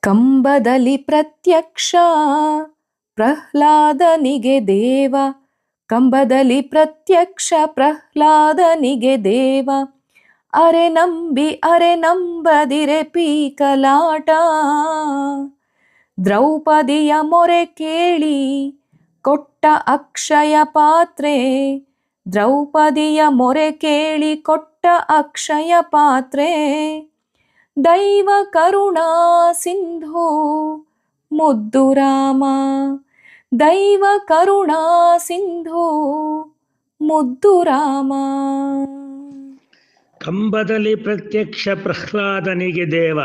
ಕಂಬದಲ್ಲಿ ಪ್ರತ್ಯಕ್ಷ, ಪ್ರಹ್ಲಾದನಿಗೆ ದೇವ. ಕಂಬದಲ್ಲಿ ಪ್ರತ್ಯಕ್ಷ, ಪ್ರಹ್ಲಾದನಿಗೆ ದೇವ. ಅರೆ ನಂಬಿ, ಅರೆ ನಂಬದಿರೆ ಪೀಕಲಾಟ. ದ್ರೌಪದಿಯ ಮೊರೆ ಕೇಳಿ, ಕೊಟ್ಟ ಅಕ್ಷಯ ಪಾತ್ರೆ. ದ್ರೌಪದಿಯ ಮೊರೆ ಕೇಳಿ, ಕೊಟ್ಟ ಅಕ್ಷಯ ಪಾತ್ರೆ. ದೈವ ಕರುಣಾ ಸಿಂಧು, ಮುದ್ದು ರಾಮ. ದೈವ ಕರುಣಾ ಸಿಂಧು, ಮುದ್ದು ರಾಮ. ಕಂಬದಲ್ಲಿ ಪ್ರತ್ಯಕ್ಷ ಪ್ರಹ್ಲಾದನಿಗೆ ದೇವ.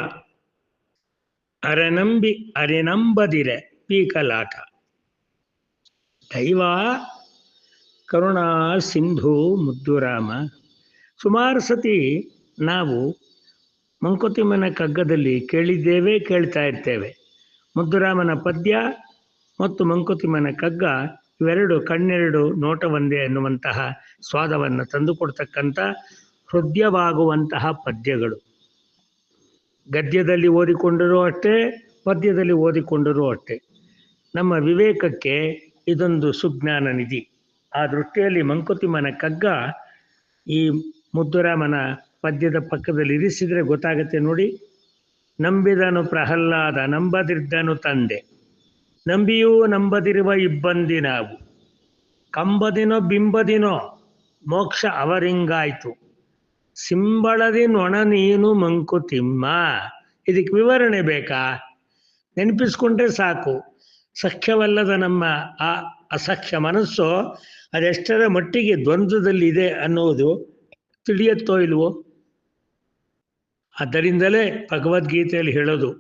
ಅರನಂಬಿ ಅರಿನಂಬದಿರೆ ಪೀಕಲಾಟ ದೈವ ಕರುಣಾ ಸಿಂಧು ಮುದ್ದುರಾಮ ಸುಮಾರು ಸತಿ ನಾವು ಮಂಕುತಿಮ್ಮನ ಕಗ್ಗದಲ್ಲಿ ಕೇಳಿದ್ದೇವೆ, ಕೇಳ್ತಾ ಇರ್ತೇವೆ. ಮುದ್ದುರಾಮನ ಪದ್ಯ ಮತ್ತು ಮಂಕುತಿಮ್ಮನ ಕಗ್ಗ ಇವೆರಡು ಕಣ್ಣೆರಡು ನೋಟ ಒಂದೇ ಎನ್ನುವಂತಹ ಸ್ವಾದವನ್ನು ತಂದುಕೊಡ್ತಕ್ಕಂಥ ಹೃದಯವಾಗುವಂತಹ ಪದ್ಯಗಳು. ಗದ್ಯದಲ್ಲಿ ಓದಿಕೊಂಡರೂ ಅಷ್ಟೇ, ಪದ್ಯದಲ್ಲಿ ಓದಿಕೊಂಡರೂ ಅಷ್ಟೇ. ನಮ್ಮ ವಿವೇಕಕ್ಕೆ ಇದೊಂದು ಸುಜ್ಞಾನ ನಿಧಿ. ಆ ದೃಷ್ಟಿಯಲ್ಲಿ ಮಂಕುತಿಮ್ಮನ ಕಗ್ಗ ಈ ಮುದ್ದುರಾಮನ ಪದ್ಯದ ಪಕ್ಕದಲ್ಲಿ ಇರಿಸಿದರೆ ಗೊತ್ತಾಗುತ್ತೆ ನೋಡಿ. ನಂಬಿದನು ಪ್ರಹ್ಲಾದ, ನಂಬದಿದ್ದನು ತಂದೆ. ನಂಬಿಯೂ ನಂಬದಿರುವ ಇಬ್ಬಂದಿ ನಾವು. ಕಂಬದಿನೋ ಬಿಂಬದಿನೋ ಮೋಕ್ಷ ಅವರಿಂಗಾಯ್ತು. ಸಿಂಬಳದಿ ನೊಣ ನೀನು ಮಂಕುತಿಮ್ಮ ಇದಕ್ಕೆ ವಿವರಣೆ ಬೇಕಾ? ನೆನಪಿಸ್ಕೊಂಡ್ರೆ ಸಾಕು. ಸಖ್ಯವಲ್ಲದ ನಮ್ಮ ಆ ಅಸಖ್ಯ ಮನಸ್ಸು ಅದೆಷ್ಟರ ಮಟ್ಟಿಗೆ ದ್ವಂದ್ವದಲ್ಲಿ ಇದೆ ಅನ್ನೋದು ತಿಳಿಯತ್ತೋ ಇಲ್ವೋ? ಆದ್ದರಿಂದಲೇ ಭಗವದ್ಗೀತೆಯಲ್ಲಿ ಹೇಳೋದು,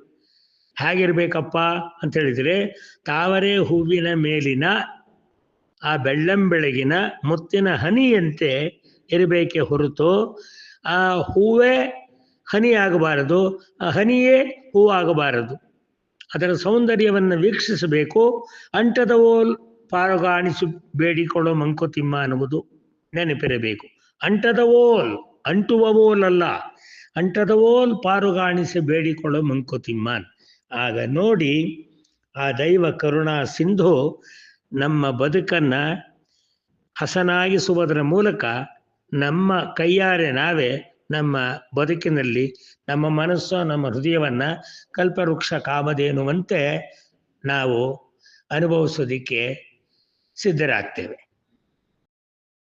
ಹೇಗಿರ್ಬೇಕಪ್ಪ? ಅಂತ ಹೇಳಿದರೆ, ತಾವರೆ ಹೂವಿನ ಮೇಲಿನ, ಆ ಬೆಳ್ಳಂಬೆಳಗಿನ ಮುತ್ತಿನ ಹನಿಯಂತೆ ಇರಬೇಕೆ ಹೊರತು, ಆ ಹೂವೇ ಹನಿ ಆಗಬಾರದು ಆ ಹನಿಯೇ ಹೂವಾಗಬಾರದು. ಅದರ ಸೌಂದರ್ಯವನ್ನು ವೀಕ್ಷಿಸಬೇಕು ಅಂಟದವೋಲ್ ಪಾರುಗಾಣಿಸಿ ಬೇಡಿಕೊಳ್ಳೋ ಮಂಕುತಿಮ್ಮ ಅನ್ನುವುದು ನೆನಪಿರಬೇಕು. ಅಂಟದವೋಲ್, ಅಂಟುವವೋಲಲ್ಲ. ಅಂಟದವೋಲ್ ಪಾರುಗಾಣಿಸಿ ಬೇಡಿಕೊಳ್ಳೋ ಮಂಕುತಿಮ್ಮನ್ ಆಗ ನೋಡಿ, ಆ ದೈವ ಕರುಣಾ ಸಿಂಧು ನಮ್ಮ ಬದುಕನ್ನ ಹಸನಾಗಿಸುವುದರ ಮೂಲಕ ನಮ್ಮ ಕೈಯಾರೆ ನಾವೇ ನಮ್ಮ ಬದುಕಿನಲ್ಲಿ ನಮ್ಮ ಮನಸ್ಸು, ನಮ್ಮ ಹೃದಯವನ್ನ ಕಲ್ಪವೃಕ್ಷ ಕಾಮದೇನುವಂತೆ ನಾವು ಅನುಭವಿಸೋದಿಕ್ಕೆ ಸಿದ್ಧರಾಗ್ತೇವೆ.